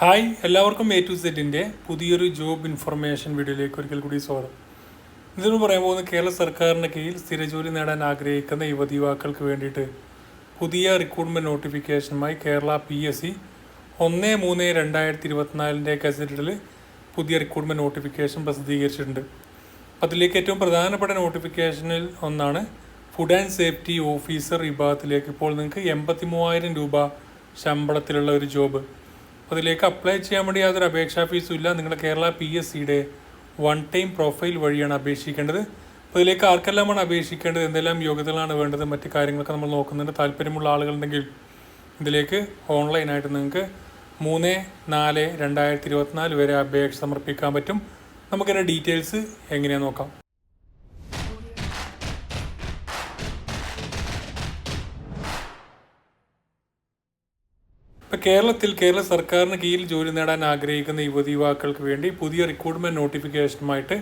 Hi എല്ലാവർക്കും A to സെറ്റിന്റെ പുതിയൊരു ജോബ് ഇൻഫർമേഷൻ വീഡിയോയിലേക്ക് ഒരിക്കൽ കൂടി സ്വാഗതം. ഇതിന് പറയാൻ പോകുന്ന കേരള സർക്കാരിന്റെ കീഴിൽ സ്ഥിരജോലി നേടാൻ ആഗ്രഹിക്കുന്ന യുവതി യുവാക്കൾക്ക് വേണ്ടിയിട്ട് പുതിയ റിക്രൂട്ട്മെന്റ് നോട്ടിഫിക്കേഷനുമായി കേരള പി എസ് സി ഒന്ന് മൂന്ന് രണ്ടായിരത്തി ഇരുപത്തിനാലിന്റെ ഗസറ്റിൽ പുതിയ റിക്രൂട്ട്മെന്റ് നോട്ടിഫിക്കേഷൻ പ്രസിദ്ധീകരിച്ചിട്ടുണ്ട്. അപ്പോൾ അതിലേക്ക് ഏറ്റവും പ്രധാനപ്പെട്ട നോട്ടിഫിക്കേഷനിൽ ഒന്നാണ് ഫുഡ് ആൻഡ് സേഫ്റ്റി ഓഫീസർ വിഭാഗത്തിലേക്ക്. ഇപ്പോൾ നിങ്ങൾക്ക് എൺപത്തി മൂവായിരം രൂപ ശമ്പളത്തിലുള്ള ഒരു ജോബ് അപ്പോൾ അതിലേക്ക് അപ്ലൈ ചെയ്യാൻ വേണ്ടി യാതൊരു അപേക്ഷാ ഫീസും ഇല്ല. നിങ്ങൾ കേരള പി എസ് സിയുടെ വൺ ടൈം പ്രൊഫൈൽ വഴിയാണ് അപേക്ഷിക്കേണ്ടത്. അപ്പോൾ ഇതിലേക്ക് ആർക്കെല്ലാമാണ് അപേക്ഷിക്കേണ്ടത്? എന്തെല്ലാം യോഗ്യതകളാണ് വേണ്ടത്? മറ്റ് കാര്യങ്ങളൊക്കെ നമ്മൾ നോക്കുന്നുണ്ട്. താല്പര്യമുള്ള ആളുകളുണ്ടെങ്കിൽ ഇതിലേക്ക് ഓൺലൈനായിട്ട് നിങ്ങൾക്ക് മൂന്ന് നാല് രണ്ടായിരത്തി ഇരുപത്തിനാല് വരെ അപേക്ഷ സമർപ്പിക്കാൻ പറ്റും. നമുക്കതിന്റെ ഡീറ്റെയിൽസ് എങ്ങനെയാണ് നോക്കാം. കേരളത്തിൽ കേരള സർക്കാരിന് കീഴിൽ ജോലി നേടാൻ ആഗ്രഹിക്കുന്ന യുവതി യുവാക്കൾക്ക് വേണ്ടി പുതിയ റിക്രൂട്ട്മെന്റ് നോട്ടിഫിക്കേഷനുമായിട്ട്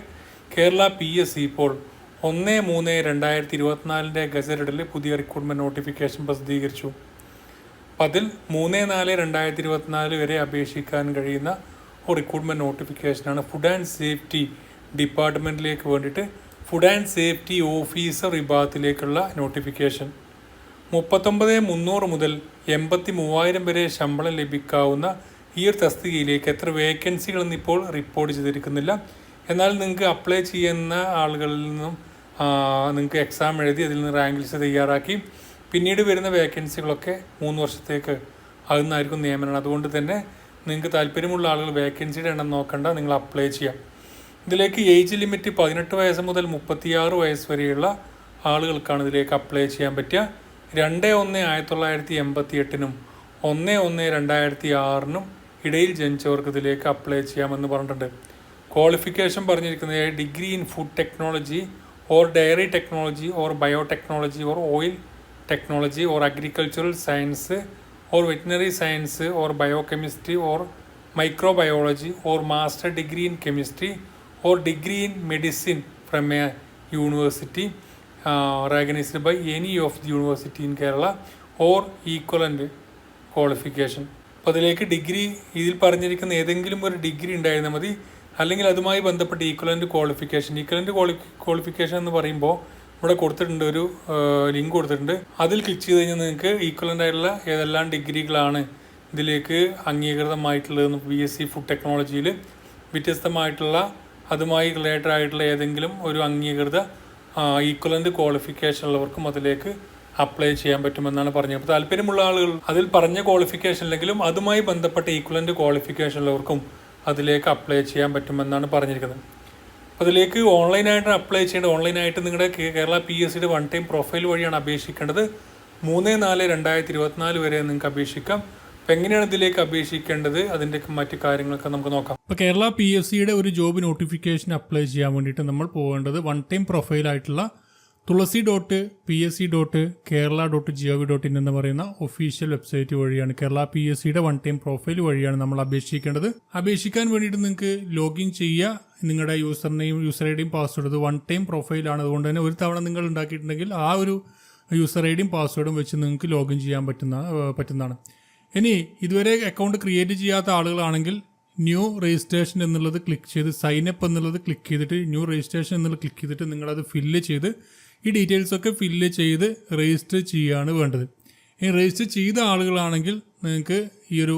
കേരള പി എസ് സി ഇപ്പോൾ ഒന്ന് മൂന്ന് രണ്ടായിരത്തി ഇരുപത്തിനാലിന്റെ ഗസറ്റഡിൽ പുതിയ റിക്രൂട്ട്മെന്റ് നോട്ടിഫിക്കേഷൻ പ്രസിദ്ധീകരിച്ചു. അപ്പം അതിൽ മൂന്ന് നാല് രണ്ടായിരത്തി ഇരുപത്തിനാല് വരെ അപേക്ഷിക്കാൻ കഴിയുന്ന ഒരു റിക്രൂട്ട്മെന്റ് നോട്ടിഫിക്കേഷനാണ് ഫുഡ് ആൻഡ് സേഫ്റ്റി ഡിപ്പാർട്ട്മെന്റിലേക്ക് വേണ്ടിയിട്ട് ഫുഡ് ആൻഡ് സേഫ്റ്റി ഓഫീസർ വിഭാഗത്തിലേക്കുള്ള നോട്ടിഫിക്കേഷൻ മുപ്പത്തൊമ്പത് മുന്നൂറ് മുതൽ എൺപത്തി മൂവായിരം വരെ ശമ്പളം ലഭിക്കാവുന്ന ഈ ഒരു തസ്തികയിലേക്ക് എത്ര വേക്കൻസികളെന്ന് ഇപ്പോൾ റിപ്പോർട്ട് ചെയ്തിരിക്കുന്നില്ല. എന്നാൽ നിങ്ങൾക്ക് അപ്ലൈ ചെയ്യുന്ന ആളുകളിൽ നിന്നും നിങ്ങൾക്ക് എക്സാം എഴുതി അതിൽ നിന്ന് റാങ്ക് ലിസ്റ്റ് തയ്യാറാക്കി. പിന്നീട് വരുന്ന വേക്കൻസികളൊക്കെ മൂന്ന് വർഷത്തേക്ക് അതിൽ നിയമനം. അതുകൊണ്ട് തന്നെ നിങ്ങൾക്ക് താല്പര്യമുള്ള ആളുകൾ വേക്കൻസിയുടെ എണ്ണം നോക്കണ്ട നിങ്ങൾ അപ്ലൈ ചെയ്യാം. ഇതിലേക്ക് ഏജ് ലിമിറ്റ് പതിനെട്ട് വയസ്സ് മുതൽ മുപ്പത്തിയാറ് വയസ്സ് വരെയുള്ള ആളുകൾക്കാണ് ഇതിലേക്ക് അപ്ലൈ ചെയ്യാൻ പറ്റുക. രണ്ട് ഒന്ന് ആയിരത്തി തൊള്ളായിരത്തി എൺപത്തി എട്ടിനും ഒന്ന് ഒന്ന് രണ്ടായിരത്തി ആറിനും ഇടയിൽ ജനിച്ചവർക്ക് ഇതിലേക്ക് അപ്ലൈ ചെയ്യാമെന്ന് പറഞ്ഞിട്ടുണ്ട്. ക്വാളിഫിക്കേഷൻ പറഞ്ഞിരിക്കുന്നത് degree in food technology or dairy technology or biotechnology or oil technology or agricultural science or veterinary science or biochemistry or microbiology or master degree in chemistry or degree in medicine from a university recognised by any of the university in Kerala or equivalent qualification അപ്പോൾ അതിലേക്ക് degree ഇതിൽ പറഞ്ഞിരിക്കുന്ന ഏതെങ്കിലും ഒരു degree ഉണ്ടായിരുന്നാൽ മതി. അല്ലെങ്കിൽ അതുമായി ബന്ധപ്പെട്ട് ഈക്വലന്റ് ക്വാളിഫിക്കേഷൻ ഈക്വലന്റ് ക്വാളി ക്വാളിഫിക്കേഷൻ എന്ന് പറയുമ്പോൾ ഇവിടെ കൊടുത്തിട്ടുണ്ട് ഒരു ലിങ്ക് കൊടുത്തിട്ടുണ്ട്. അതിൽ ക്ലിക്ക് ചെയ്ത് കഴിഞ്ഞാൽ നിങ്ങൾക്ക് ഈക്വലന്റ് ആയിട്ടുള്ള ഏതെല്ലാം ഡിഗ്രികളാണ് ഇതിലേക്ക് അംഗീകൃതമായിട്ടുള്ളതെന്ന് ബി എസ് സി ഫുഡ് ടെക്നോളജിയിൽ വ്യത്യസ്തമായിട്ടുള്ള അതുമായി റിലേറ്റഡ് ആയിട്ടുള്ള ഏതെങ്കിലും ഒരു അംഗീകൃത ഈക്വലന്റ് ക്വാളിഫിക്കേഷൻ ഉള്ളവർക്കും അതിലേക്ക് അപ്ലൈ ചെയ്യാൻ പറ്റുമെന്നാണ് പറഞ്ഞത്. അപ്പോൾ താല്പര്യമുള്ള ആളുകൾ അതിൽ പറഞ്ഞ ക്വാളിഫിക്കേഷൻ ഇല്ലെങ്കിലും അതുമായി ബന്ധപ്പെട്ട ഈക്വലന്റ് ക്വാളിഫിക്കേഷൻ ഉള്ളവർക്കും അതിലേക്ക് അപ്ലൈ ചെയ്യാൻ പറ്റുമെന്നാണ് പറഞ്ഞിരിക്കുന്നത്. അതിലേക്ക് ഓൺലൈനായിട്ട് അപ്ലൈ ചെയ്യേണ്ടത് ഓൺലൈനായിട്ട് നിങ്ങളുടെ കേരള പി എസ് സിയുടെ വൺ ടൈം പ്രൊഫൈൽ വഴിയാണ് അപേക്ഷിക്കേണ്ടത്. മൂന്ന് നാല് രണ്ടായിരത്തി ഇരുപത്തിനാല് വരെ നിങ്ങൾക്ക് അപേക്ഷിക്കാം. അപ്പോൾ എങ്ങനെയാണ് ഇതിലേക്ക് അപേക്ഷിക്കേണ്ടത്? അതിന്റെ മറ്റു കാര്യങ്ങളൊക്കെ നമുക്ക് നോക്കാം. ഇപ്പോൾ കേരള പി എസ് സിയുടെ ഒരു ജോബ് നോട്ടിഫിക്കേഷൻ അപ്ലൈ ചെയ്യാൻ വേണ്ടിയിട്ട് നമ്മൾ പോകേണ്ടത് one time പ്രൊഫൈലായിട്ടുള്ള Thulasi dot P S C dot Kerala dot G O V dot in എന്ന് പറയുന്ന ഒഫീഷ്യൽ വെബ്സൈറ്റ് വഴിയാണ് കേരള പി എസ് സിയുടെ വൺ ടൈം പ്രൊഫൈൽ വഴിയാണ് നമ്മൾ അപേക്ഷിക്കേണ്ടത്. അപേക്ഷിക്കാൻ വേണ്ടിയിട്ട് നിങ്ങൾക്ക് ലോഗിൻ ചെയ്യുക നിങ്ങളുടെ യൂസർ നെയിം യൂസർ ഐ ഡിയും പാസ്വേഡ് വൺ ടൈം പ്രൊഫൈലാണ് അതുകൊണ്ട് തന്നെ ഒരു തവണ നിങ്ങൾ ഉണ്ടാക്കിയിട്ടുണ്ടെങ്കിൽ ആ ഒരു യൂസർ ഐ ഡിയും പാസ്വേഡും വെച്ച് നിങ്ങൾക്ക് ലോഗിൻ ചെയ്യാൻ പറ്റുന്ന പറ്റുന്നതാണ്. ഇനി ഇതുവരെ അക്കൗണ്ട് ക്രിയേറ്റ് ചെയ്യാത്ത ആളുകളാണെങ്കിൽ ന്യൂ രജിസ്ട്രേഷൻ എന്നുള്ളത് ക്ലിക്ക് ചെയ്ത് സൈൻ അപ്പ് എന്നുള്ളത് ക്ലിക്ക് ചെയ്തിട്ട് ന്യൂ രജിസ്ട്രേഷൻ എന്നുള്ളത് ക്ലിക്ക് ചെയ്തിട്ട് നിങ്ങളത് ഫില്ല് ചെയ്ത് ഈ ഡീറ്റെയിൽസൊക്കെ ഫില്ല് ചെയ്ത് രജിസ്റ്റർ ചെയ്യുകയാണ് വേണ്ടത്. ഈ രജിസ്റ്റർ ചെയ്ത ആളുകളാണെങ്കിൽ നിങ്ങൾക്ക് ഈ ഒരു